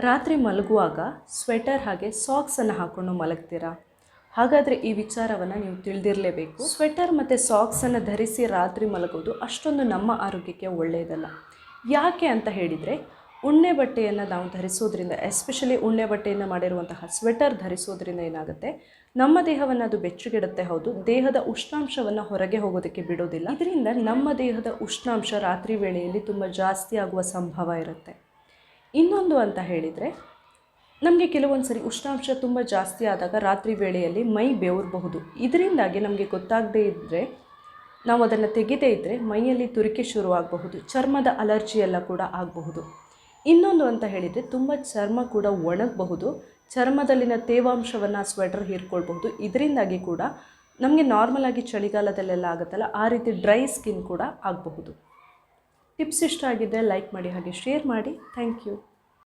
ರಾತ್ರಿ ಮಲಗುವಾಗ ಸ್ವೆಟರ್ ಹಾಗೆ ಸಾಕ್ಸನ್ನು ಹಾಕ್ಕೊಂಡು ಮಲಗ್ತೀರಾ? ಹಾಗಾದರೆ ಈ ವಿಚಾರವನ್ನು ನೀವು ತಿಳಿದಿರಲೇಬೇಕು. ಸ್ವೆಟರ್ ಮತ್ತು ಸಾಕ್ಸನ್ನು ಧರಿಸಿ ರಾತ್ರಿ ಮಲಗೋದು ಅಷ್ಟೊಂದು ನಮ್ಮ ಆರೋಗ್ಯಕ್ಕೆ ಒಳ್ಳೆಯದಲ್ಲ. ಯಾಕೆ ಅಂತ ಹೇಳಿದರೆ, ಉಣ್ಣೆ ಬಟ್ಟೆಯನ್ನು ನಾವು ಧರಿಸೋದ್ರಿಂದ ಎಸ್ಪೆಷಲಿ ಉಣ್ಣೆ ಬಟ್ಟೆಯನ್ನು ಮಾಡಿರುವಂತಹ ಸ್ವೆಟರ್ ಧರಿಸೋದ್ರಿಂದ ಏನಾಗುತ್ತೆ? ನಮ್ಮ ದೇಹವನ್ನು ಅದು ಬೆಚ್ಚಗಿಡುತ್ತೆ ಹೌದು. ದೇಹದ ಉಷ್ಣಾಂಶವನ್ನು ಹೊರಗೆ ಹೋಗೋದಕ್ಕೆ ಬಿಡೋದಿಲ್ಲ. ಇದರಿಂದ ನಮ್ಮ ದೇಹದ ಉಷ್ಣಾಂಶ ರಾತ್ರಿ ವೇಳೆಯಲ್ಲಿ ತುಂಬ ಜಾಸ್ತಿ ಆಗುವ ಸಂಭವ ಇರುತ್ತೆ. ಇನ್ನೊಂದು ಅಂತ ಹೇಳಿದರೆ, ನಮಗೆ ಕೆಲವೊಂದು ಸರಿ ಉಷ್ಣಾಂಶ ತುಂಬ ಜಾಸ್ತಿ ಆದಾಗ ರಾತ್ರಿ ವೇಳೆಯಲ್ಲಿ ಮೈ ಬೆವರಬಹುದು. ಇದರಿಂದಾಗಿ ನಮಗೆ ಗೊತ್ತಾಗದೇ ಇದ್ದರೆ ನಾವು ಅದನ್ನು ತೆಗೆದೇ ಇದ್ದರೆ ಮೈಯಲ್ಲಿ ತುರಿಕೆ ಶುರುವಾಗಬಹುದು. ಚರ್ಮದ ಅಲರ್ಜಿ ಎಲ್ಲ ಕೂಡ ಆಗಬಹುದು. ಇನ್ನೊಂದು ಅಂತ ಹೇಳಿದರೆ, ತುಂಬ ಚರ್ಮ ಕೂಡ ಒಣಗಬಹುದು. ಚರ್ಮದಲ್ಲಿನ ತೇವಾಂಶವನ್ನು ಸ್ವೆಟರ್ ಹೀರ್ಕೊಳ್ಬಹುದು. ಇದರಿಂದಾಗಿ ಕೂಡ ನಮಗೆ ನಾರ್ಮಲ್ ಆಗಿ ಚಳಿಗಾಲದಲ್ಲೆಲ್ಲ ಆಗುತ್ತಲ್ಲ, ಆ ರೀತಿ ಡ್ರೈ ಸ್ಕಿನ್ ಕೂಡ ಆಗಬಹುದು. ಟಿಪ್ಸ್ ಇಷ್ಟ ಆಗಿದ್ದರೆ ಲೈಕ್ ಮಾಡಿ ಹಾಗೆ ಶೇರ್ ಮಾಡಿ. Thank you.